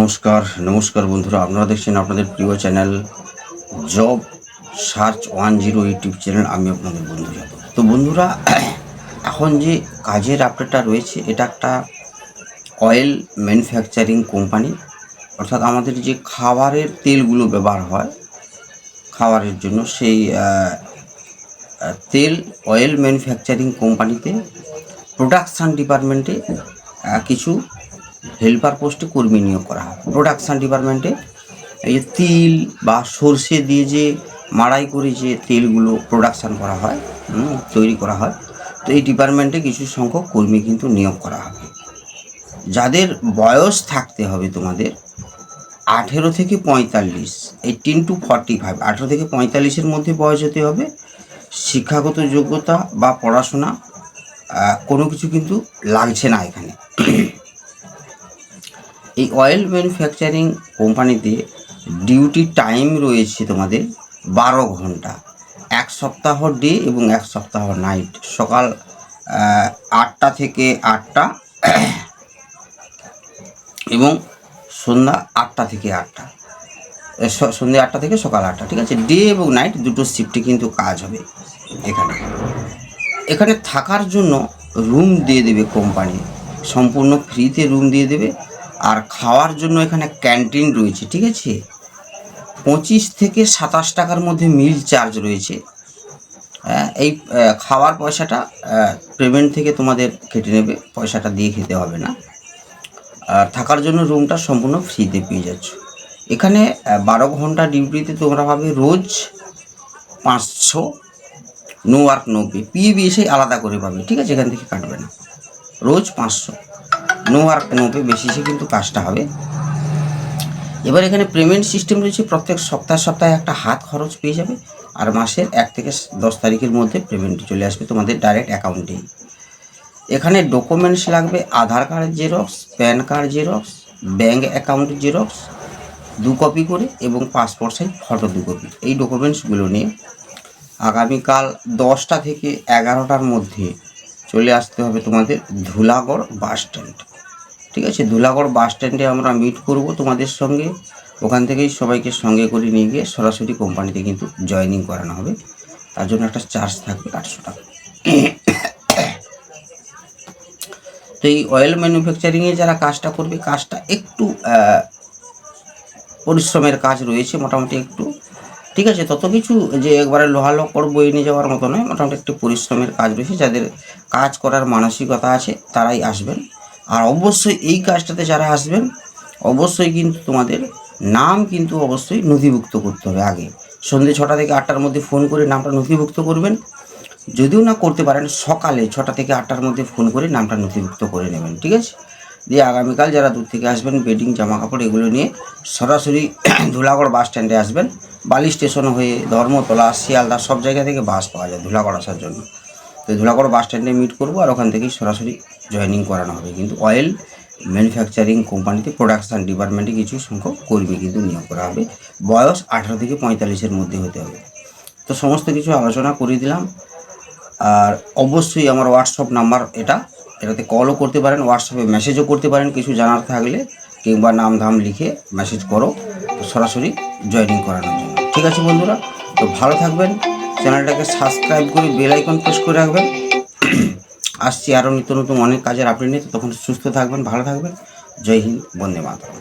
নমস্কার নমস্কার বন্ধুরা। আপনারা দেখছেন আপনাদের প্রিয় channel job search one zero YouTube channel. আমি আপনাদের বন্ধু যাদব। তো বন্ধুরা, এখন যে কাজের আপডেটটা রয়েছে, এটা একটা অয়েল ম্যানুফ্যাকচারিং কোম্পানি অর্থাৎ আমাদের যে খাবারের তেলগুলো ব্যবহার হয়, খাবারের জন্য সেই তেল অয়েল ম্যানুফ্যাকচারিং কোম্পানিতে প্রোডাকশান ডিপার্টমেন্টে কিছু হেল্পার পোস্টে কর্মী নিয়োগ করা হয়। প্রোডাকশান ডিপার্টমেন্টে এই তিল বা সর্ষে দিয়ে যে মাড়াই করে যে তেলগুলো প্রোডাকশান করা হয় তৈরি করা হয়, তো এই ডিপার্টমেন্টে কিছু সংখ্যক কর্মী কিন্তু নিয়োগ করা হবে। যাদের বয়স থাকতে হবে তোমাদের আঠেরো থেকে পঁয়তাল্লিশ এইটিন টু ফর্টি ফাইভ আঠেরো থেকে পঁয়তাল্লিশের মধ্যে বয়স হতে হবে, শিক্ষাগত যোগ্যতা বা পড়াশোনা কোনো কিছু কিন্তু লাগছে না এখানে। এই অয়েল ম্যানুফ্যাকচারিং কোম্পানিতে ডিউটি টাইম রয়েছে তোমাদের বারো ঘণ্টা। এক সপ্তাহ ডে এবং এক সপ্তাহ নাইট সকাল আটটা থেকে আটটা এবং সন্ধ্যা আটটা থেকে আটটা। সন্ধ্যে আটটা থেকে সকাল আটটা, ঠিক আছে? ডে এবং নাইট দুটো শিফটে কিন্তু কাজ হবে এখানে। এখানে থাকার জন্য রুম দিয়ে দেবে কোম্পানি সম্পূর্ণ ফ্রিতে রুম দিয়ে দেবে। আর খাওয়ার জন্য এখানে ক্যান্টিন রয়েছে ঠিক আছে? পঁচিশ থেকে সাতাশ টাকার মধ্যে মিল চার্জ রয়েছে। হ্যাঁ, এই খাওয়ার পয়সাটা পেমেন্ট থেকে তোমাদের কেটে নেবে পয়সাটা দিয়ে খেতে হবে না। আর থাকার জন্য রুমটা সম্পূর্ণ ফ্রিতে পেয়ে যাচ্ছ। এখানে বারো ঘণ্টা ডিউটিতে তোমরা পাবে রোজ পাঁচশো নো ওয়ার্ক নো পে পিএবি এসে আলাদা করে পাবে ঠিক আছে? এখান থেকে কাটবে না। রোজ পাঁচশো। নো ওয়ার্ক নো পে বেসিসে কিন্তু কাজটা হবে। এবার এখানে পেমেন্ট সিস্টেম রয়েছে, প্রত্যেক সপ্তাহে সপ্তাহে একটা হাত খরচ পেয়ে যাবে, আর মাসের এক থেকে দশ তারিখের মধ্যে পেমেন্ট চলে আসবে তোমাদের ডাইরেক্ট অ্যাকাউন্টেই এখানে ডকুমেন্টস লাগবে, Aadhaar card xerox PAN card xerox bank account xerox দু কপি করে এবং পাসপোর্ট সাইজ ফটো দু কপি এই ডকুমেন্টসগুলো নিয়ে। আগামীকাল দশটা থেকে এগারোটার মধ্যে চলে আসতে হবে তোমাদের ধুলাগড় বাস স্ট্যান্ড ঠিক আছে? দুলাগড় বাস স্ট্যান্ডে আমরা মিট করব তোমাদের সঙ্গে। ওখান থেকেই সবাইকে সঙ্গে করে নিয়ে গিয়ে সরাসরি কোম্পানিতে কিন্তু জয়েনিং করানো হবে। তার জন্য একটা চার্জ থাকবে আটশো টাকা। তো এই অয়েল ম্যানুফ্যাকচারিংয়ে যারা কাজটা করবে, কাজটা একটু পরিশ্রমের কাজ রয়েছে মোটামুটি একটু। ঠিক আছে? তত কিছু যে একবারে লোহালো করে বয়ে নিয়ে যাওয়ার মতো নয়, মোটামুটি একটু পরিশ্রমের কাজ রয়েছে। যাদের কাজ করার মানসিকতা আছে, তারাই আসবেন। আর অবশ্যই এই কাজটাতে যারা আসবেন, অবশ্যই কিন্তু তোমাদের নাম কিন্তু অবশ্যই নথিভুক্ত করতে হবে আগে। সন্ধ্যে ছটা থেকে আটটার মধ্যে ফোন করে নামটা নথিভুক্ত করবেন। যদিও না করতে পারেন, সকালে ছটা থেকে আটটার মধ্যে ফোন করে নামটা নথিভুক্ত করে নেবেন, ঠিক আছে? দিয়ে আগামীকাল যারা দূর থেকে আসবেন, বেডিং জামা কাপড় এগুলো নিয়ে সরাসরি ধুলাগড় বাস স্ট্যান্ডে আসবেন। বালি স্টেশন হয়ে ধর্মতলা, শিয়ালদা, সব জায়গা থেকে বাস পাওয়া যায় ধুলাগড় আসার জন্য। তো ধুলাগড় বাস স্ট্যান্ডে মিট করব আর ওখান থেকেই সরাসরি জয়েনিং করানো হবে। কিন্তু অয়েল ম্যানুফ্যাকচারিং কোম্পানিতে প্রোডাকশান ডিপার্টমেন্টে কিছু সংখ্যক কর্মী কিন্তু নিয়োগ করা হবে। বয়স আঠারো থেকে পঁয়তাল্লিশের মধ্যে হতে হবে। তো সমস্ত কিছু আলোচনা করে দিলাম। আর অবশ্যই আমার হোয়াটসঅ্যাপ নাম্বার এটা। এটাতে কলও করতে পারেন হোয়াটসঅ্যাপে মেসেজও করতে পারেন। কিছু জানার থাকলে কিংবা নাম ধাম লিখে মেসেজ করো। সরাসরি জয়েনিং করানোর জন্য। ঠিক আছে বন্ধুরা, তো ভালো থাকবেন। চ্যানেলটাকে সাবস্ক্রাইব করে বেল আইকন প্রেস করে রাখবেন। আসছি আরও নিত্য নতুন অনেক কাজের আপডেট নিতে তখন সুস্থ থাকবেন, ভালো থাকবেন। জয় হিন্দ, বন্দে মাতরম।